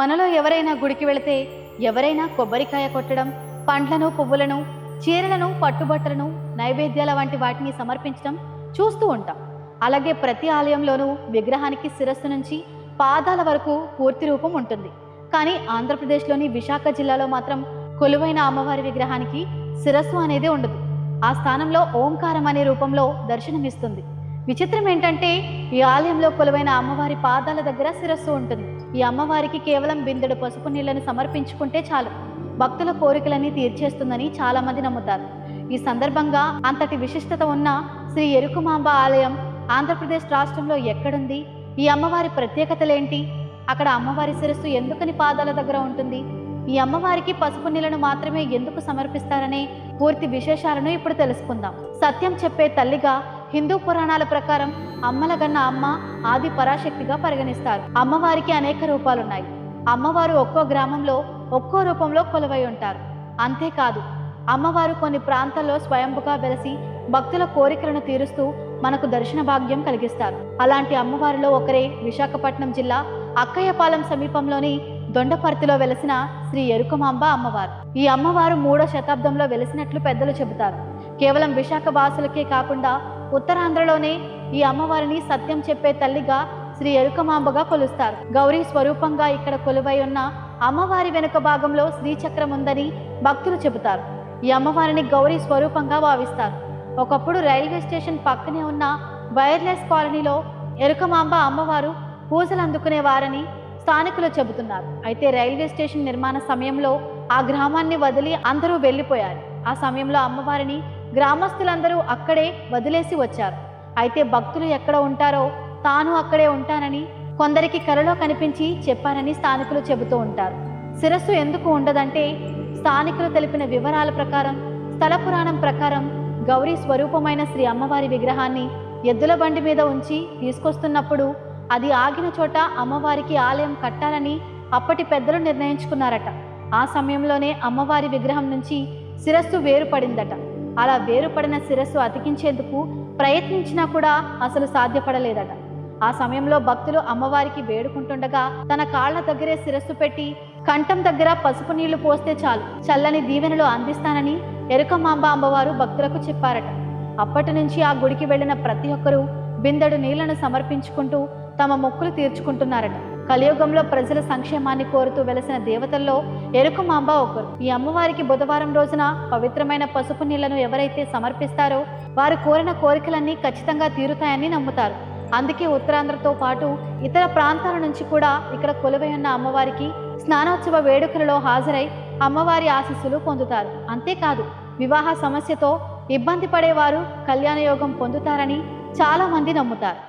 మనలో ఎవరైనా గుడికి వెళితే ఎవరైనా కొబ్బరికాయ కొట్టడం పండ్లను పువ్వులను చీరలను పట్టుబట్టలను నైవేద్యాల వంటి వాటిని సమర్పించడం చూస్తూ ఉంటాం. అలాగే ప్రతి ఆలయంలోనూ విగ్రహానికి శిరస్సు నుంచి పాదాల వరకు పూర్తి రూపం ఉంటుంది. కానీ ఆంధ్రప్రదేశ్లోని విశాఖ జిల్లాలో మాత్రం కొలువైన అమ్మవారి విగ్రహానికి శిరస్సు అనేది ఉండదు. ఆ స్థానంలో ఓంకారం అనే రూపంలో దర్శనమిస్తుంది. విచిత్రం ఏంటంటే ఈ ఆలయంలో కొలువైన అమ్మవారి పాదాల దగ్గర శిరస్సు ఉంటుంది. ఈ అమ్మవారికి కేవలం బిందెడు పసుపు నీళ్ళను సమర్పించుకుంటే చాలు. భక్తుల కోరికలన్నీ తీర్చేస్తుందని చాలామంది నమ్ముతారు. ఈ సందర్భంగా అంతటి విశిష్టత ఉన్న శ్రీ ఎరుకుమాంబ ఆలయం ఆంధ్రప్రదేశ్ రాష్ట్రంలో ఎక్కడుంది? ఈ అమ్మవారి ప్రత్యేకతలేంటి? అక్కడ అమ్మవారి శిరస్సు ఎందుకని పాదాల దగ్గర ఉంటుంది? ఈ అమ్మవారికి పసుపు నీళ్ళను మాత్రమే ఎందుకు సమర్పిస్తారనే పూర్తి విశేషాలను ఇప్పుడు తెలుసుకుందాం. సత్యం చెప్పే తల్లిగా హిందూ పురాణాల ప్రకారం అమ్మలగన్న అమ్మ ఆది పరాశక్తిగా పరిగణిస్తారు. అమ్మవారికి అనేక రూపాలున్నాయి. అమ్మవారు ఒక్కో గ్రామంలో ఒక్కో రూపంలో కొలువై ఉంటారు. అంతేకాదు అమ్మవారు కొన్ని ప్రాంతాల్లో స్వయంభుగా వెలసి భక్తుల కోరికలను తీరుస్తూ మనకు దర్శన భాగ్యం కలిగిస్తారు. అలాంటి అమ్మవారిలో ఒకరే విశాఖపట్నం జిల్లా అక్కయ్యపాలెం సమీపంలోని దొండపర్తిలో వెలసిన శ్రీ ఎరుకమాంబ అమ్మవారు. ఈ అమ్మవారు మూడో శతాబ్దంలో వెలిసినట్లు పెద్దలు చెబుతారు. కేవలం విశాఖ వాసులకే కాకుండా ఉత్తరాంధ్రలోనే ఈ అమ్మవారిని సత్యం చెప్పే తల్లిగా శ్రీ ఎరుకమాంబగా కొలుస్తారు. గౌరీ స్వరూపంగా ఇక్కడ కొలువై ఉన్న అమ్మవారి వెనుక భాగంలో శ్రీచక్రం ఉందని భక్తులు చెబుతారు. ఈ అమ్మవారిని గౌరీ స్వరూపంగా భావిస్తారు. ఒకప్పుడు రైల్వే స్టేషన్ పక్కనే ఉన్న వైర్లెస్ కాలనీలో ఎరుకమాంబ అమ్మవారు పూజలు అందుకునేవారని స్థానికులు చెబుతున్నారు. అయితే రైల్వే స్టేషన్ నిర్మాణ సమయంలో ఆ గ్రామాన్ని వదిలి అందరూ వెళ్ళిపోయారు. ఆ సమయంలో అమ్మవారిని గ్రామస్తులందరూ అక్కడే వదిలేసి వచ్చారు. అయితే భక్తులు ఎక్కడ ఉంటారో తాను అక్కడే ఉంటానని కొందరికి కలలో కనిపించి చెప్పారని స్థానికులు చెబుతూ ఉంటారు. శిరస్సు ఎందుకు ఉండదంటే స్థానికులు తెలిపిన వివరాల ప్రకారం స్థల పురాణం ప్రకారం గౌరీ స్వరూపమైన శ్రీ అమ్మవారి విగ్రహాన్ని ఎద్దుల బండి మీద ఉంచి తీసుకొస్తున్నప్పుడు అది ఆగిన చోట అమ్మవారికి ఆలయం కట్టాలని అప్పటి పెద్దలు నిర్ణయించుకున్నారట. ఆ సమయంలోనే అమ్మవారి విగ్రహం నుంచి శిరస్సు వేరుపడిందట. అలా వేరుపడిన శిరస్సు అతికించేందుకు ప్రయత్నించినా కూడా అసలు సాధ్యపడలేదట. ఆ సమయంలో భక్తులు అమ్మవారికి వేడుకుంటుండగా తన కాళ్ళ దగ్గరే శిరస్సు పెట్టి కంఠం దగ్గర పసుపు నీళ్ళు పోస్తే చాలు చల్లని దీవెనలు అందిస్తానని ఎరుకమాంబ అమ్మవారు భక్తులకు చెప్పారట. అప్పటి నుంచి ఆ గుడికి వెళ్ళిన ప్రతి ఒక్కరూ బిందెడు నీళ్ళను సమర్పించుకుంటూ తమ మొక్కులు తీర్చుకుంటున్నారట. కలియుగంలో ప్రజల సంక్షేమాన్ని కోరుతూ వెలసిన దేవతల్లో ఎరుకమాంబ ఒకరు. ఈ అమ్మవారికి బుధవారం రోజున పవిత్రమైన పసుపు నీళ్ళను ఎవరైతే సమర్పిస్తారో వారు కోరిన కోరికలన్నీ ఖచ్చితంగా తీరుతాయని నమ్ముతారు. అందుకే ఉత్తరాంధ్రతో పాటు ఇతర ప్రాంతాల నుంచి కూడా ఇక్కడ కొలువై ఉన్న అమ్మవారికి స్నానోత్సవ వేడుకలలో హాజరై అమ్మవారి ఆశీస్సులు పొందుతారు. అంతేకాదు వివాహ సమస్యతో ఇబ్బంది పడేవారు కళ్యాణ యోగం పొందుతారని చాలామంది నమ్ముతారు.